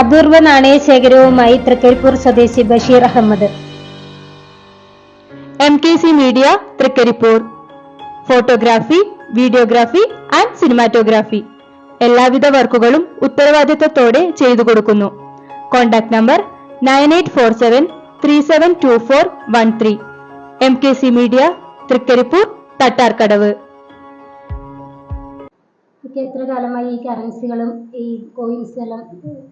അപൂർവ നാണയ ശേഖരവുമായി തൃക്കരിപ്പൂർ സ്വദേശി Basheer Ahmed. M K C media Thrikkaripur. Photography videography and cinematography. എല്ലാവിധ വർക്കുകളും ഉത്തരവാദിത്തത്തോടെ ചെയ്തു കൊടുക്കുന്നു. Contact number nine eight four seven three seven two four one three. M K C media Thrikkaripur Thattarkadavu. ഇതൊക്കെ എത്ര കാലമായി ഈ കറൻസികളും ഈ കോയിൻസ് എല്ലാം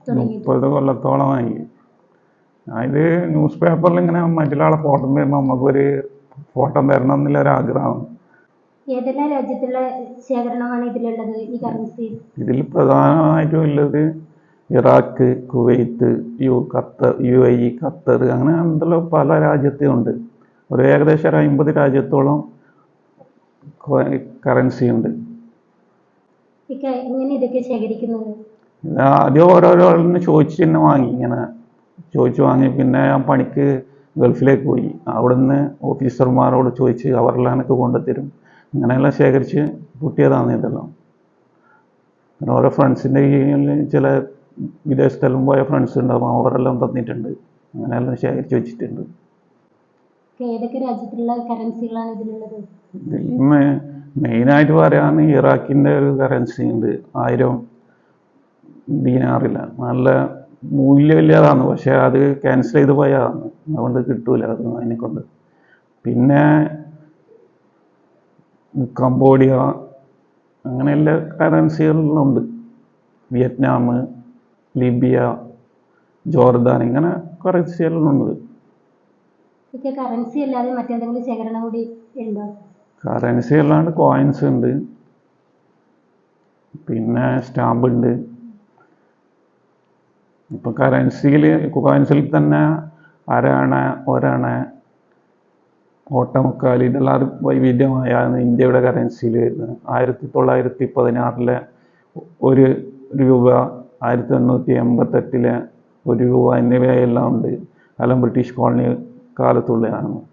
തുടങ്ങിയിട്ട്? മുപ്പത് കൊല്ലത്തോളമായി. ഇത് ന്യൂസ് പേപ്പറിൽ ഇങ്ങനെ മറ്റൊരാളെ ഫോട്ടോ വരുമ്പോൾ നമുക്കൊരു ഫോട്ടോ വരണം എന്നുള്ള ഒരു ആഗ്രഹം ഏതെല്ലാം രാജ്യത്തുള്ള ശേഖരണമാണ് ഇതിലുള്ളത് ഈ കറൻസി ഇതിൽ പ്രധാനമായിട്ടും ഉള്ളത് Iraq Kuwait U Qatar U A E Qatar അങ്ങനെ എന്തെല്ലോ പല രാജ്യത്തും ഒരു ഏകദേശം ഒരു അമ്പത് രാജ്യത്തോളം കറൻസി ഉണ്ട്. ഇക്ക എങ്ങനെ ഇതൊക്കെ ശേഖരിക്കുന്നത് ഇത് ആദ്യം ഓരോരോ ചോദിച്ച് തന്നെ വാങ്ങി ഇങ്ങനെ ചോദിച്ചു വാങ്ങി. പിന്നെ ഞാൻ പണിക്ക് ഗൾഫിലേക്ക് പോയി. അവിടുന്ന് ഓഫീസർമാരോട് ചോദിച്ച് അവരെല്ലാം എനിക്ക് കൊണ്ടുത്തരും. അങ്ങനെയെല്ലാം ശേഖരിച്ച് കൂട്ടിയതാണ് ഇതെല്ലാം. പിന്നെ ഓരോ ഫ്രണ്ട്സിന്റെ കീഴിൽ ചില വിദേശത്തെല്ലാം പോയ ഫ്രണ്ട്സ് ഉണ്ടാവും അവരെല്ലാം തന്നിട്ടുണ്ട്. അങ്ങനെയെല്ലാം ശേഖരിച്ച് വെച്ചിട്ടുണ്ട്. ഏതൊക്കെ രാജ്യത്തുള്ള കറൻസികളാണ് ഇതിലുള്ളത്? ഇതിൽ മെയിനായിട്ട് പറയാന്ന് ഇറാഖിന്റെ ഒരു കറൻസി ഉണ്ട്. ആയിരം ദീനാറില്ല നല്ല മൂല്യമില്ലാതാണ്. പക്ഷേ അത് ക്യാൻസൽ ചെയ്ത് പോയതാണ്. അതുകൊണ്ട് കിട്ടൂല. അത് അതിനെ കൊണ്ട് പിന്നെ കംബോഡിയ അങ്ങനെ എല്ലാ കറൻസികളിലുണ്ട് വിയറ്റ്നാം ലിബിയ ജോർദാൻ ഇങ്ങനെ കറൻസികളിലുണ്ട് കറൻസി അല്ലാതെ മറ്റെന്തെങ്കിലും ശേഖരണം കൂടി ഉണ്ടോ? കറൻസി അല്ലാണ്ട് കോയിൻസ് ഉണ്ട്. പിന്നെ സ്റ്റാമ്പ് ഉണ്ട്. ഇപ്പൊ കറൻസിയിൽ കോയിൻസിൽ തന്നെ അരണ ഒരണ ഓട്ടമുക്കാൽ ഇതെല്ലാം വൈവിധ്യമായാണ് ഇന്ത്യയുടെ കറൻസിയിൽ വരുന്നത്. ആയിരത്തി തൊള്ളായിരത്തി പതിനാറിലെ ഒരു രൂപ ആയിരത്തി എണ്ണൂറ്റി എൺപത്തെട്ടിലെ ഒരു രൂപ എന്നിവയെല്ലാം ഉണ്ട്. അതെല്ലാം ബ്രിട്ടീഷ് കോളനി കാലത്തുള്ളതാണ്.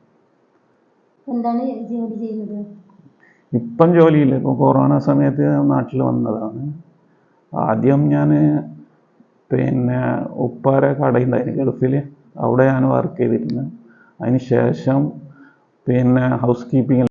എന്താണ് ജോലി ചെയ്യുന്നത്? ഇപ്പം ജോലിയില്ല. ഇപ്പം കൊറോണ സമയത്ത് നാട്ടിൽ വന്നതാണ്. ആദ്യം ഞാൻ പിന്നെ ഉപ്പാര കടയുണ്ടായിരുന്നു ഗൾഫിൽ അവിടെ ഞാൻ വർക്ക് ചെയ്തിരുന്നു. അതിന് ശേഷം പിന്നെ ഹൗസ് കീപ്പിംഗ്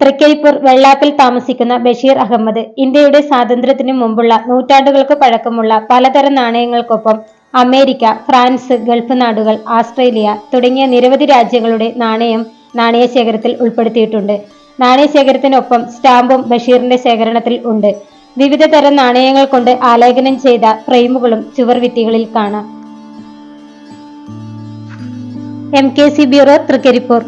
തൃക്കരിപ്പൂർ വെള്ളാപ്പിൽ താമസിക്കുന്ന ബഷീർ അഹമ്മദ് ഇന്ത്യയുടെ സ്വാതന്ത്ര്യത്തിനു മുമ്പുള്ള നൂറ്റാണ്ടുകൾക്ക് പഴക്കമുള്ള പലതരം നാണയങ്ങൾക്കൊപ്പം അമേരിക്ക ഫ്രാൻസ് ഗൾഫ് നാടുകൾ ആസ്ട്രേലിയ തുടങ്ങിയ നിരവധി രാജ്യങ്ങളുടെ നാണയം നാണയ ശേഖരത്തിൽ ഉൾപ്പെടുത്തിയിട്ടുണ്ട്. നാണയ ശേഖരത്തിനൊപ്പം സ്റ്റാമ്പും ബഷീറിന്റെ ശേഖരണത്തിൽ ഉണ്ട്. വിവിധ തരം നാണയങ്ങൾ കൊണ്ട് ആലേഖനം ചെയ്ത ഫ്രെയിമുകളും ചുവർ വിത്തികളിൽ കാണാം. M K C bureau Thrikkaripur.